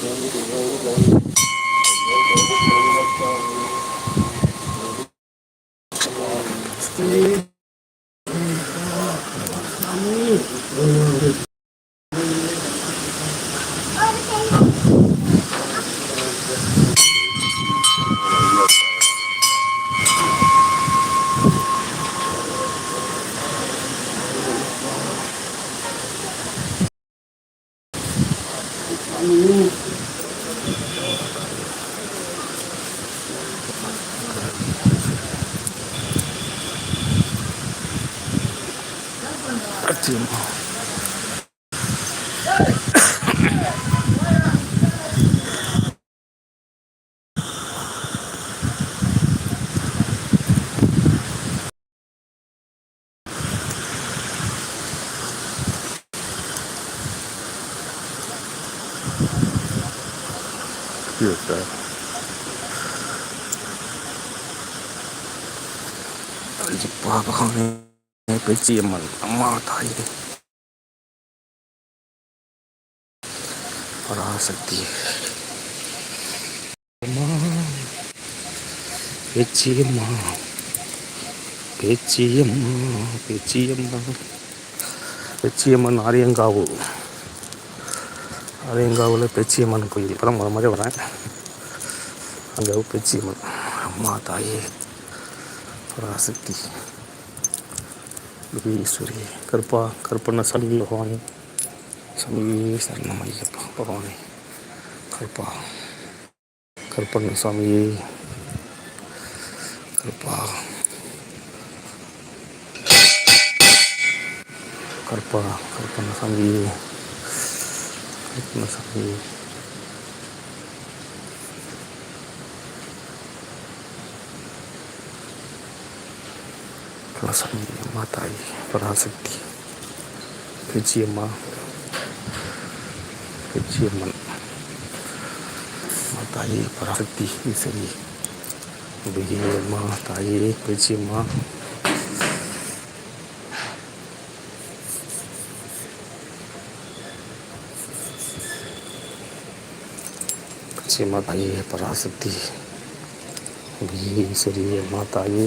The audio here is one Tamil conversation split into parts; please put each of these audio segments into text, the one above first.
Thank you. அச்சியம்மா Yes, sir. பாபகமே பெச்சியம்மன் அம்மா தாயே. பராசக்தி அம்மா பேச்சியம்மா. பேச்சியம்மா பேச்சியம்மா. பெச்சியம்மன் ஆரியங்காவு ஆரியங்காவில் பெச்சியம்மன் கோயில். இப்போ தான் முத மாதிரி வரேன். அங்கே பெச்சியம்மன் அம்மா தாயே. பராசக்தி ஈஸ்வரி கருப்பா கருப்பண்ண சாமி பகவானி சாமி சரணம் ஐயப்பா பகவானி கருப்பா கருப்பண்ண சாமி கருப்பா கருப்பா கருப்பண்ண சாமி கருப்பண்ண சாமி சாமி அம்மா தாய் பராசக்தி பெச்சியம்மா பெச்சியம்மன் அம்மா தாயே பராசக்தி ஈஸ்வரி அம்மா தாயே பெச்சியம்மா பெச்சியம்மா தாயே பராசக்தி சரி அம்மா தாயே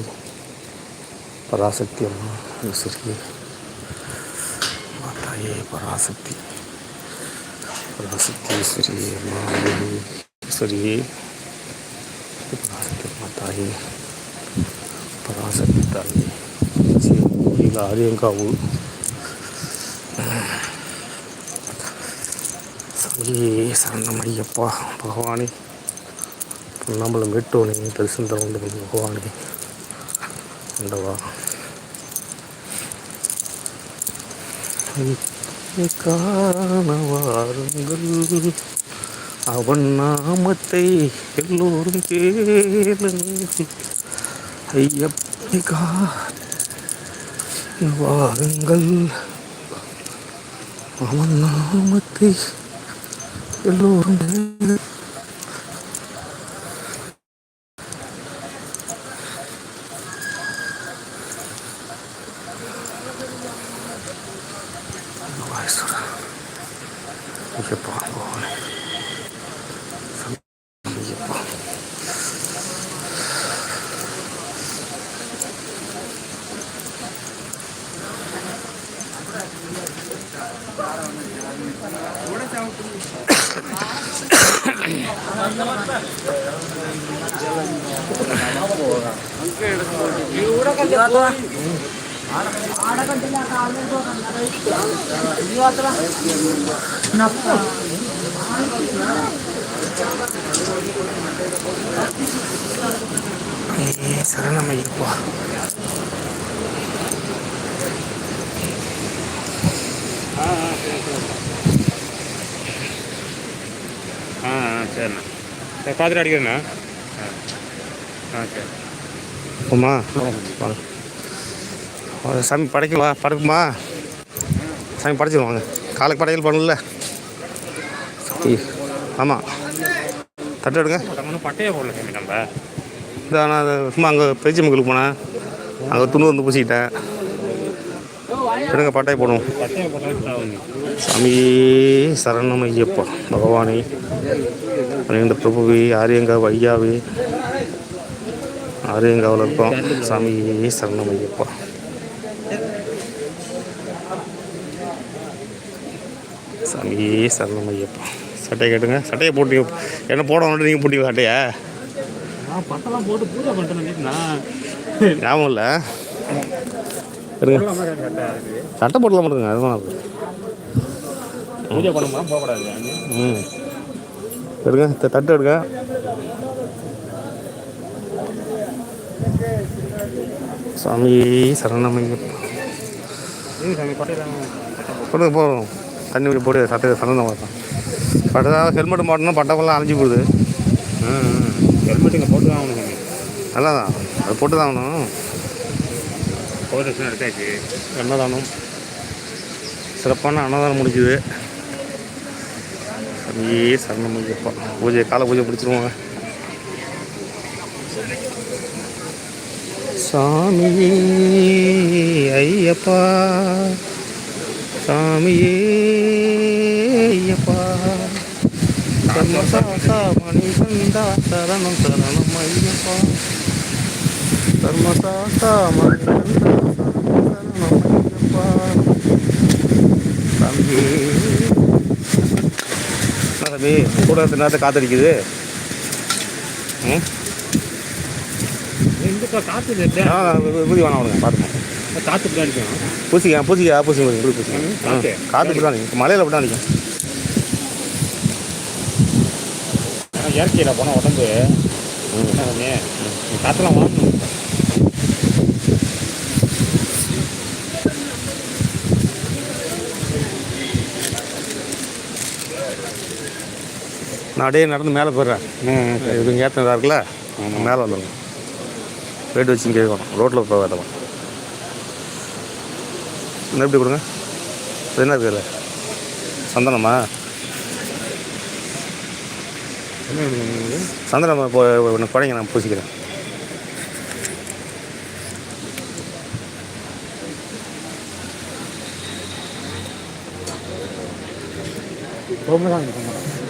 பராசக்தி அம்மா ஈஸ்வரி மாதாயே பராசக்தி பராசக்தி ஈஸ்வரி அம்மா ஈஸ்வரி பராசக்தி மாதாயே பராசக்தி தாயே கோயில் ஆரியங்காவு சாமியே சரணம் ஐயப்பா பகவானே பொன்னாம்பலம் வேட்டோனே தரிசனம் தர வேண்டும் பகவானே ஆண்டவா காண வாருங்கள் அவன் நாமத்தை எல்லோரும் கேளுங்கள். ஐயப்பனை காண வாருங்கள். அவன் நாமத்தை எல்லோரும் கேளுங்கள். ஐயப்பா ஐயப்பா பகவானே ஐயப்பா ஏ சரணம் ஐயப்பா ஆ ஆ சரிண்ணா சரி பார்த்துட்டு அடிக்கிறேண்ணா. ஆ. சரி. வாங்க, சாமி படைக்கவா படைக்குமா? சாமி படைச்சிருவாங்க காலைக்கு படையல் பண்ணல ஆமாம் தட்டு எடுங்க. பட்டையே போடல சாமி நம்ம. இந்த நான் சும்மா அங்கே பேச்சு மக்களுக்கு போனேன் அங்கே துணி வந்து பூசிக்கிட்டேன். எடுங்க பாட்டாய் போடுவோம். சாமி சரணம் ஐயப்பா பகவானே. பன்னிரெண்டு பிரபுவே ஆரியங்காவு ஐயாவே ஆரியங்காவில் இருக்கோம் சாமி சரணம் ஐயப்பா சாமி சரணம் ஐயப்பா சட்டையை கேட்டுங்க. சட்டையை போட்டு என்ன போட வந்துட்டு நீங்கள் போட்டி சட்டையா. பட்டெல்லாம் போட்டு பூஜை பண்ணிட்டேன் ஞாபகம் இல்லை. சட்டை? போடலாம் மட்டுங்க அதுதான் அது. பூஜை பண்ணும்போது போகக்கூடாது. ம். எடுங்க தட்டு எடுங்க. சாமி சரணம் ஐயப்பா இது சாமி பட்டையெல்லாம் போடுங்க. போதும் தண்ணி ஊற்றி போட்டு சட்டை சரணம் பார்த்தோம் பட்டை ஹெல்மெட் மாட்டணும் பட்டமெல்லாம் அலைஞ்சு ஹெல்மெட் இங்கே போட்டு தான் ஆகணும் நல்லா தான் அது போட்டு தான் ஆகணும். போட்டு எடுத்தாச்சு. அன்னதானம் சிறப்பான அன்னதானம் முடிஞ்சுது. அப்படியே சரணம் ஐயப்பா பூஜை காலை பூஜை பிடிச்சிருவாங்க சாமியே ஐயப்பா. சாமியே ஐயப்பா. தர்மசாசா மணிகண்டா சரணம் சரணம் ஐயப்பா. தர்மசாசா மணிகண்டா சரணம் ஐயப்பா. சாமியே தம்பி கூட நேரத்தை காத்தடிக்குது. ம்? காற்று ஊதி வேணாம் விடுங்க பார்த்துக்கோங்க காற்று தான் அடிக்கும். பூசிக்க பூசிக்க பூசிக்க இப்படி பூசிக்க. ம், ஆ, காத்து. காத்து இப்படி தான் நிற்கும் மலையில் அப்படி ஆனால் இயற்கையில் போனால் உடம்பு காற்றுலாம் வாங்கணும். நான் அப்படியே நடந்து மேலே போயிடுறேன் இது ஏற்ற இதாக இருக்குல்ல? மேலே வந்துடும் வெயிட் வச்சு இங்கே இருக்கணும் ரோட்டில் போக வேண்டாம் என்ன எப்படி கொடுங்க? என்ன இருக்குல்ல சந்தனமா? வேணும் சந்தனம் இப்போ ஒன்று குறைங்க நான் பூசிக்கிறேன். ரொம்ப தான்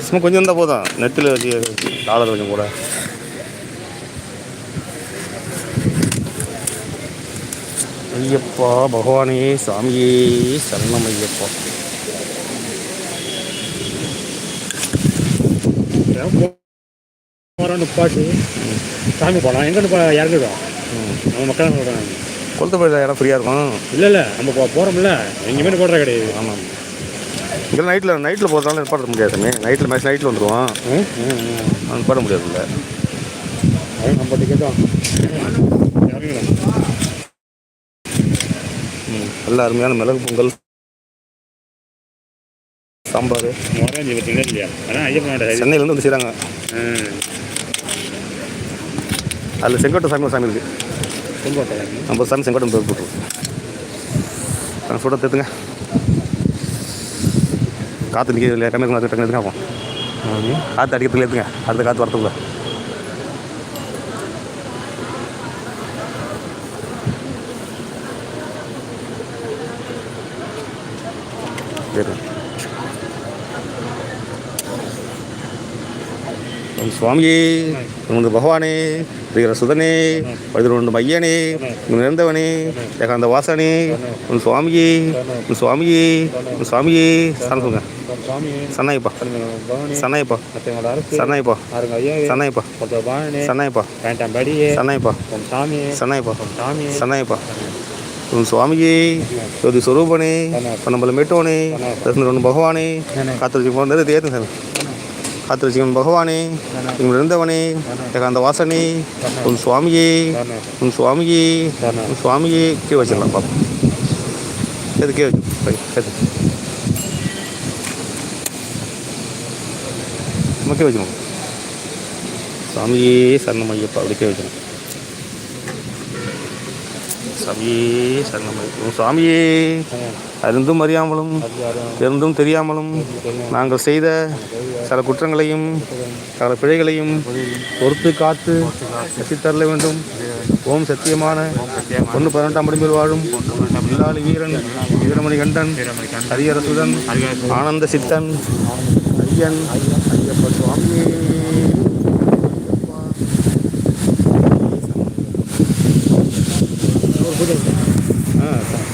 சும்மா கொஞ்சம் இருந்தால் போதும். நெட்டில் வச்சு டாலர் கொஞ்சம் கூட ஐயப்பா பகவானே சாமியே சரணம் ஐயப்பா நிப்பாட்டு சாமி போகலாம் எங்கே நிப்பா இறங்கிடும் நம்ம மக்கள் சொல்கிறாங்க கொளுத்த போய் இடம் ஃப்ரீயாக இருக்கும். இல்லை இல்லை நம்ம போகிறோம்ல எங்கேயுமே போடுற கிடையாது. ஆமாம். இங்கே நைட்டில் நைட்டில் போகிறதால நிப்பாட்ட முடியாது நைட்டில் மேட்ச் நைட்டில் வந்துடுவோம் ம் ம் ம். நிப்பாட்ட முடியாதுல்ல. நம்ம டிக்கெட்டும் நல்ல அருமையான மிளகு பொங்கல். சாம்பார். சென்னையிலேருந்து வந்து செய்கிறாங்க ம் அதில் செங்கோட்டை சாமி சாமி இருக்குது செங்கோட்டை நம்ம சாமி செங்கோட்டை நான் சொல்ல தேத்துங்க. காற்று நிற்க இல்லையா? கம்மி இருக்கும் டக்குனு எடுத்துங்க ஆகும் காற்று அடிக்கிறதுல எடுத்துங்க அடுத்த காற்று வரத்துக்குள்ள. சுவாமியே உனது பகவானே பிரியர சுதனே பதினொன்று மையனே உன் நிறந்தவனே ஏகாந்த வாசனே உன் சுவாமியே உன் சுவாமியே உன் சுவாமியே சரணம் சொல்லுங்க. சன்னாயிப்பா சன்னாயிப்பா சன்னாயிப்பா சன்னாயிப்பா சன்னாயிப்பா சன்னாயிப்பா சன்னாயிப்பா சன்னாயிப்பா உன் சுவாமியே ஜோதி ஸ்வரூபனே நம்மளை மெட்டோனே ரெண்டு பகவானே காத்திரிச்சு போனது தேர்த்து சாமி. காத்திரிச்சிவன் பகவானே உங்கள் இருந்தவனே அந்த வாசனே உன் சுவாமியே உன் சுவாமியே உன் சுவாமியே கீழே வச்சிடலாம் பாப்பா எது கீழே வச்சு பை எது சாமியே சரணமையப்பா வச்சுக்கணும் சுவாமியே சாமியே ஐயப்பா சாமியே அருந்தும் சுவாமியே அறிந்தும் அறியாமலும் இருந்தும் தெரியாமலும் நாங்கள் செய்த சில குற்றங்களையும் சில பிழைகளையும் பொறுத்து காத்து ரசித்தரல வேண்டும் ஓம் சத்தியமான ஒன்று பதினெட்டாம் படிப்பில் வாழும் இல்லாளி வீரன் வீரமணி கண்டன் ஹரியரசுடன் ஆனந்த சித்தன் ஐயன் ஐயப்பன்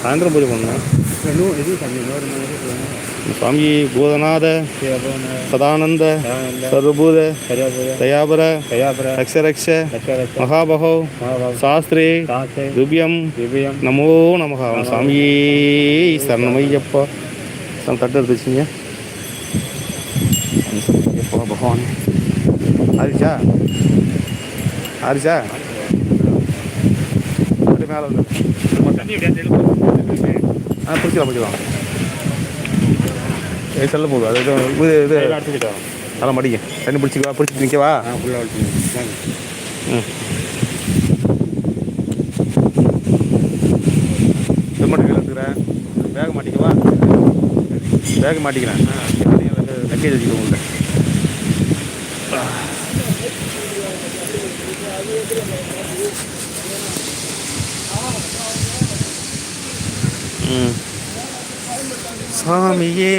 சாயந்தரம் பூஜை பண்ணேன் சுவாமி பூதநாத சதானந்த சர்வபூத தயாபர அக்ஷரக்ஷ ரக்ஷரக்ஷ லட்சரட்ச மகாபகோ சாஸ்திரே துபியம் திவ்யம் நமோ நமகா. சாமியே சரணமையப்பா. தட்டு எடுத்துச்சிங்க பகவான் ஆரிச்சா ஆரிச்சா அப்படி மேலே வந்து ஆ பிடிச்சிக்கலாம் பிடிச்சிக்கலாம். ஏ செல்ல போகுது அது இது- இது அடிச்சுக்கிட்டோம் நல்லா மடிங்க. தண்ணி பிடிச்சிக்கவா பிடிச்சி நிற்கவா ம். இது மட்டும் கையில் எடுத்துக்கிறேன். பேக் மாட்டிக்கவா? பேக் மாட்டிக்கிறேன். லக்கேஜ் வச்சுக்கோ சாமியே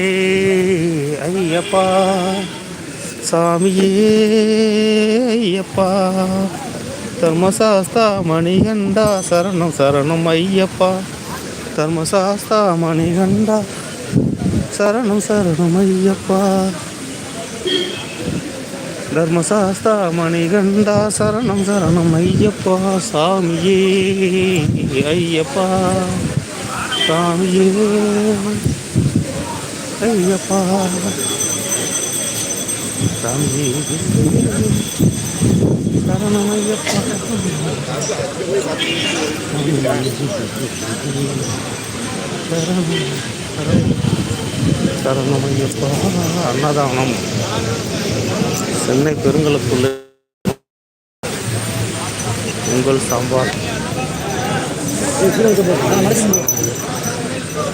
ஐயப்பா. சாமியே ஐயப்பா. தர்மசாஸ்தா மணிகண்டா சரணம் சரணம் ஐயப்பா. தர்மசாஸ்தா மணிகண்டா சரணம் சரணம் ஐயப்பா. தர்மசாஸ்தா மணிகண்டா சரணம் சரணம் ஐயப்பா. சாமியே ஐயப்பா. சாமியே ஐயப்பா. சாமியே சரணம் ஐயப்பா. சரணம். சரணம் ஐயப்பா. அன்னதானம். சென்னை பெருங்கலத்துள்ள. உங்கள் சாம்பார்.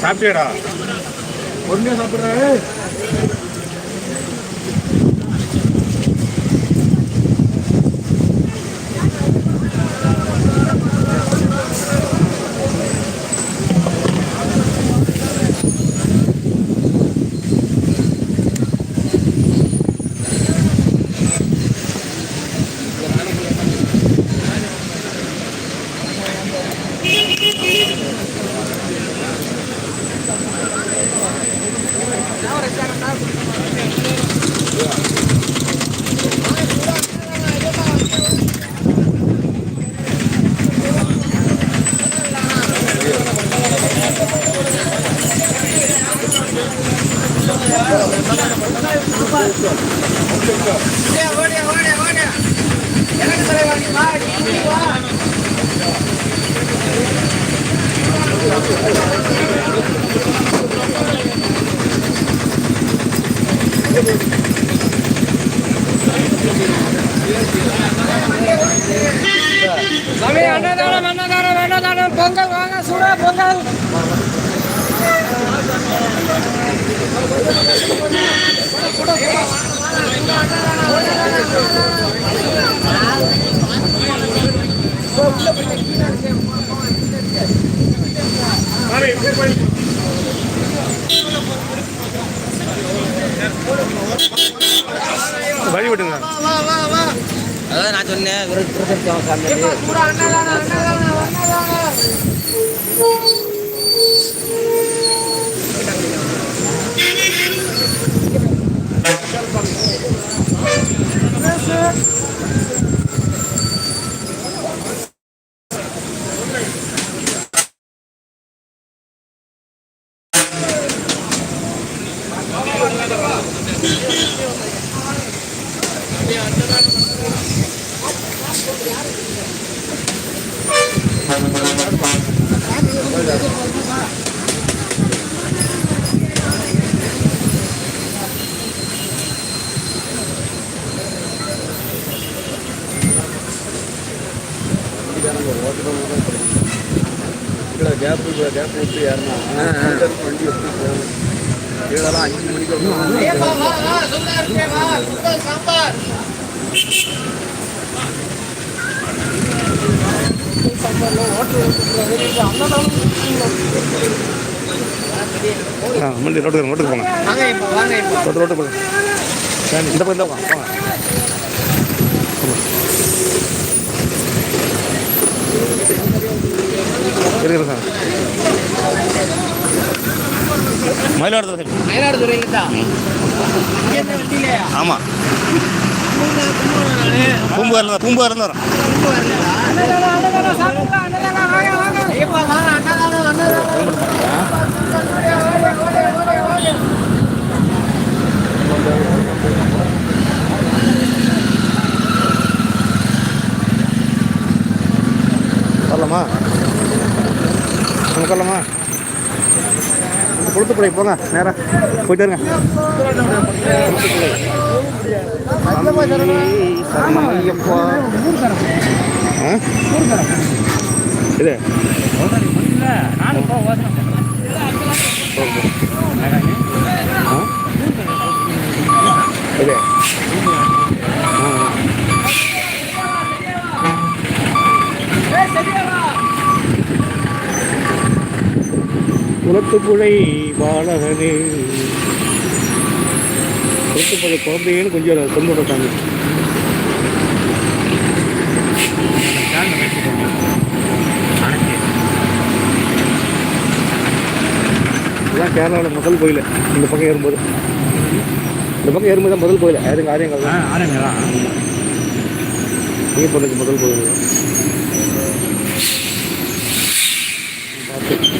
சாப்பிட்டியாடா. பொறுமையாக சாப்பிட்றேன் Thank you. சாமி அன்னதானம் அன்னதானம் அன்னதானம் பொங்கல் வாங்க சூடா பொங்கல் வழி விட்டுங்க அதான் நான் சொன்னேன் ఇక్కడ గ్యాప్ గ్యాప్ விட்டு யாருன்னா வண்டி எடுத்து போகணும் ஆ மண்டி ரோட்டுக்கு ரோட்டுக்கு போங்க. ரோட்டு ரோட்டு போங்க. இந்த பக்கம் தான் வாங்க. இருக்கிற சார். மயிலாடுதுறை. மயிலாடுதுறையில தான் ஆமாம் பூம்புகாரில் பூம்புகாரில் வரோம். வரலாமா வரலாமா கொடுத்துப்படை போங்க நேராக போயிட்டு இருங்க. ஆ? இது இது குளத்துப்புழை பாலகனே குளத்துப்புழை குழந்தைன்னு கொஞ்சம் கொண்டு கேரளாவில் முதல் கோயில் இந்த பக்கம் ஏறும்போது. இந்த பக்கம் ஏறும்போது தான் முதல் கோயில். அதுங்க ஆரியங்கள் தான். ஆரியங்களா நீ பொண்ணுக்கு முதல் கோயில். பார்த்து